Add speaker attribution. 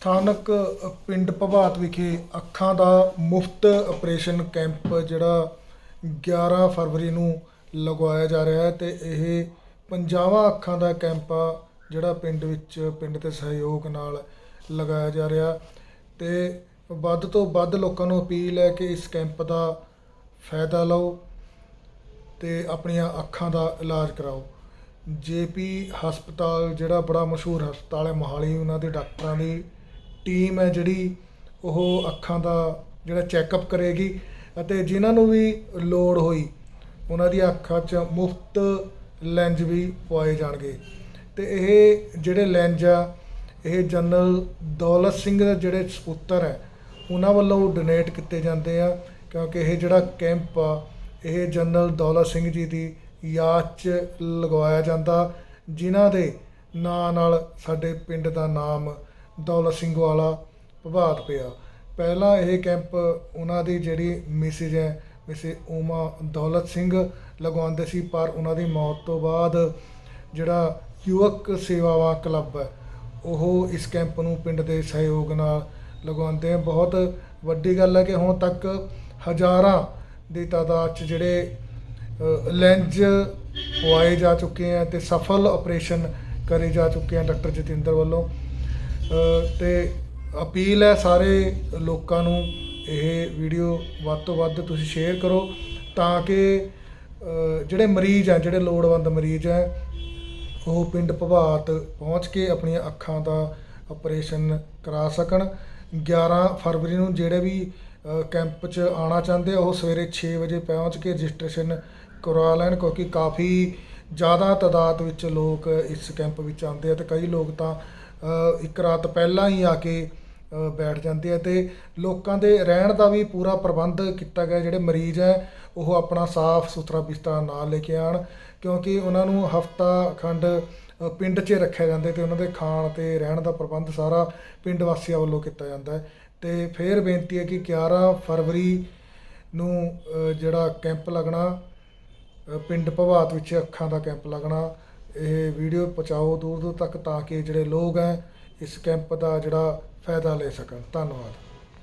Speaker 1: ਸਥਾਨਕ ਪਿੰਡ ਭਵਾਤ ਵਿਖੇ ਅੱਖਾਂ ਦਾ ਮੁਫਤ ਆਪਰੇਸ਼ਨ ਕੈਂਪ ਜਿਹੜਾ 11 ਫਰਵਰੀ ਨੂੰ ਲਗਵਾਇਆ ਜਾ ਰਿਹਾ ਹੈ ਤੇ ਇਹ ਪੰਜਾਵਾਂ ਅੱਖਾਂ ਦਾ ਕੈਂਪ ਆ ਜਿਹੜਾ ਪਿੰਡ ਵਿੱਚ, ਪਿੰਡ ਦੇ ਸਹਿਯੋਗ ਨਾਲ ਲਗਾਇਆ ਜਾ ਰਿਹਾ। ਤੇ ਵੱਧ ਤੋਂ ਵੱਧ ਲੋਕਾਂ ਨੂੰ ਅਪੀਲ ਹੈ ਕਿ ਇਸ ਕੈਂਪ ਦਾ ਫਾਇਦਾ ਲਓ ਤੇ ਆਪਣੀਆਂ ਅੱਖਾਂ ਦਾ ਇਲਾਜ ਕਰਾਓ। ਜੇਪੀ ਹਸਪਤਾਲ ਜਿਹੜਾ ਬੜਾ ਮਸ਼ਹੂਰ ਹਸਪਤਾਲ ਹੈ, ਮੋਹਾਲੀ, ਉਹਨਾਂ ਦੇ ਡਾਕਟਰਾਂ ਦੀ ਟੀਮ ਹੈ ਜਿਹੜੀ ਉਹ ਅੱਖਾਂ ਦਾ ਜਿਹੜਾ ਚੈੱਕਅਪ ਕਰੇਗੀ ਅਤੇ ਜਿਨ੍ਹਾਂ ਨੂੰ ਵੀ ਲੋੜ ਹੋਈ, ਉਹਨਾਂ ਦੀ ਅੱਖਾਂ 'ਚ ਮੁਫਤ ਲੈਂਜ ਵੀ ਪਵਾਏ ਜਾਣਗੇ। ਤੇ ਇਹ ਜਿਹੜੇ ਲੈਂਜ ਆ, ਇਹ ਜਨਰਲ ਦੌਲਤ ਸਿੰਘ ਦੇ ਜਿਹੜੇ ਸਪੁੱਤਰ ਹੈ, ਉਹਨਾਂ ਵੱਲੋਂ ਡੋਨੇਟ ਕੀਤੇ ਜਾਂਦੇ ਆ, ਕਿਉਂਕਿ ਇਹ ਜਿਹੜਾ ਕੈਂਪ ਆ, ਇਹ ਜਨਰਲ ਦੌਲਤ ਸਿੰਘ ਜੀ ਦੀ ਯਾਦ 'ਚ ਲਗਵਾਇਆ ਜਾਂਦਾ, ਜਿਨ੍ਹਾਂ ਦੇ ਨਾਂ ਨਾਲ ਸਾਡੇ ਪਿੰਡ ਦਾ ਨਾਮ ਦੌਲਤ ਸਿੰਘ ਵਾਲਾ ਪ੍ਰਭਾਤ ਪਿਆ। ਪਹਿਲਾਂ ਇਹ ਕੈਂਪ ਉਹਨਾਂ ਦੀ ਜਿਹੜੀ ਮਿਸਿਜ ਹੈ ਮਿਸੇ ਉਮਾ ਦੌਲਤ ਸਿੰਘ ਲਗਵਾਉਂਦੇ ਸੀ, ਪਰ ਉਹਨਾਂ ਦੀ ਮੌਤ ਤੋਂ ਬਾਅਦ ਜਿਹੜਾ ਯੁਵਕ ਸੇਵਾਵਾਂ ਕਲੱਬ ਹੈ, ਉਹ ਇਸ ਕੈਂਪ ਨੂੰ ਪਿੰਡ ਦੇ ਸਹਿਯੋਗ ਨਾਲ ਲਗਾਉਂਦੇ ਆ। ਬਹੁਤ ਵੱਡੀ ਗੱਲ ਹੈ ਕਿ ਹੁਣ ਤੱਕ ਹਜ਼ਾਰਾਂ ਦੀ ਤਾਦਾਦ 'ਚ ਜਿਹੜੇ ਲੈਂਜ ਪਵਾਏ ਜਾ ਚੁੱਕੇ ਆ ਤੇ ਸਫਲ ਆਪਰੇਸ਼ਨ ਕਰੇ ਜਾ ਚੁੱਕੇ ਆ ਡਾਕਟਰ ਜਤਿੰਦਰ ਵੱਲੋਂ। ਤੇ ਅਪੀਲ ਹੈ ਸਾਰੇ ਲੋਕਾਂ ਨੂੰ ਇਹ ਵੀਡੀਓ ਵੱਧ ਤੋਂ ਵੱਧ ਤੁਸੀਂ ਸ਼ੇਅਰ ਕਰੋ ਤਾਂ ਕਿ ਜਿਹੜੇ ਮਰੀਜ਼ ਆ ਜਿਹੜੇ ਲੋੜਵੰਦ ਮਰੀਜ਼ ਆ ਉਹ ਪਿੰਡ ਭਵਾਤ ਪਹੁੰਚ ਕੇ ਆਪਣੀਆਂ ਅੱਖਾਂ ਦਾ ਆਪਰੇਸ਼ਨ ਕਰਾ ਸਕਣ। 11 ਫਰਵਰੀ ਨੂੰ ਜਿਹੜੇ ਵੀ ਕੈਂਪ 'ਚ ਆਉਣਾ ਚਾਹੁੰਦੇ ਆ, ਉਹ ਸਵੇਰੇ 6 ਵਜੇ ਪਹੁੰਚ ਕੇ ਰਜਿਸਟ੍ਰੇਸ਼ਨ ਕਰਵਾ ਲੈਣ ਕਿਉਂਕਿ ਕਾਫੀ ਜ਼ਿਆਦਾ ਤਾਦਾਦ ਵਿੱਚ ਲੋਕ ਇਸ ਕੈਂਪ ਵਿੱਚ ਆਉਂਦੇ ਆ ਤੇ ਕਈ ਲੋਕ ਤਾਂ ਇੱਕ ਰਾਤ ਪਹਿਲਾਂ ਹੀ ਆ ਕੇ ਬੈਠ ਜਾਂਦੇ ਆ ਤੇ ਲੋਕਾਂ ਦੇ ਰਹਿਣ ਦਾ ਵੀ ਪੂਰਾ ਪ੍ਰਬੰਧ ਕੀਤਾ ਗਿਆ, ਜਿਹੜੇ ਮਰੀਜ਼ ਹੈ, ਉਹ ਆਪਣਾ ਸਾਫ਼ ਸੁਥਰਾ ਬਿਸਤਰਾ ਨਾਲ ਲੈ ਕੇ ਆਣ ਕਿਉਂਕਿ ਉਹਨਾਂ ਨੂੰ ਹਫਤਾ ਖੰਡ ਪਿੰਡ 'ਚ ਰੱਖਿਆ ਜਾਂਦਾ ਤੇ ਉਹਨਾਂ ਦੇ ਖਾਣ ਤੇ ਰਹਿਣ ਦਾ ਪ੍ਰਬੰਧ ਸਾਰਾ ਪਿੰਡ ਵਾਸੀਆਂ ਵੱਲੋਂ ਕੀਤਾ ਜਾਂਦਾ ਹੈ। ਤੇ ਫਿਰ ਬੇਨਤੀ ਹੈ ਕਿ 11 ਫਰਵਰੀ ਨੂੰ ਜਿਹੜਾ ਕੈਂਪ ਲੱਗਣਾ ਪਿੰਡ ਭਵਾਤ ਵਿੱਚ ਅੱਖਾਂ ਦਾ ਕੈਂਪ ਲੱਗਣਾ ਇਹ ਵੀਡੀਓ ਪਹੁੰਚਾਓ ਦੂਰ ਦੂਰ ਤੱਕ ਤਾਂ ਕਿ ਜਿਹੜੇ ਲੋਕ ਹੈ ਇਸ ਕੈਂਪ ਦਾ ਜਿਹੜਾ ਫਾਇਦਾ ਲੈ ਸਕਣ। ਧੰਨਵਾਦ।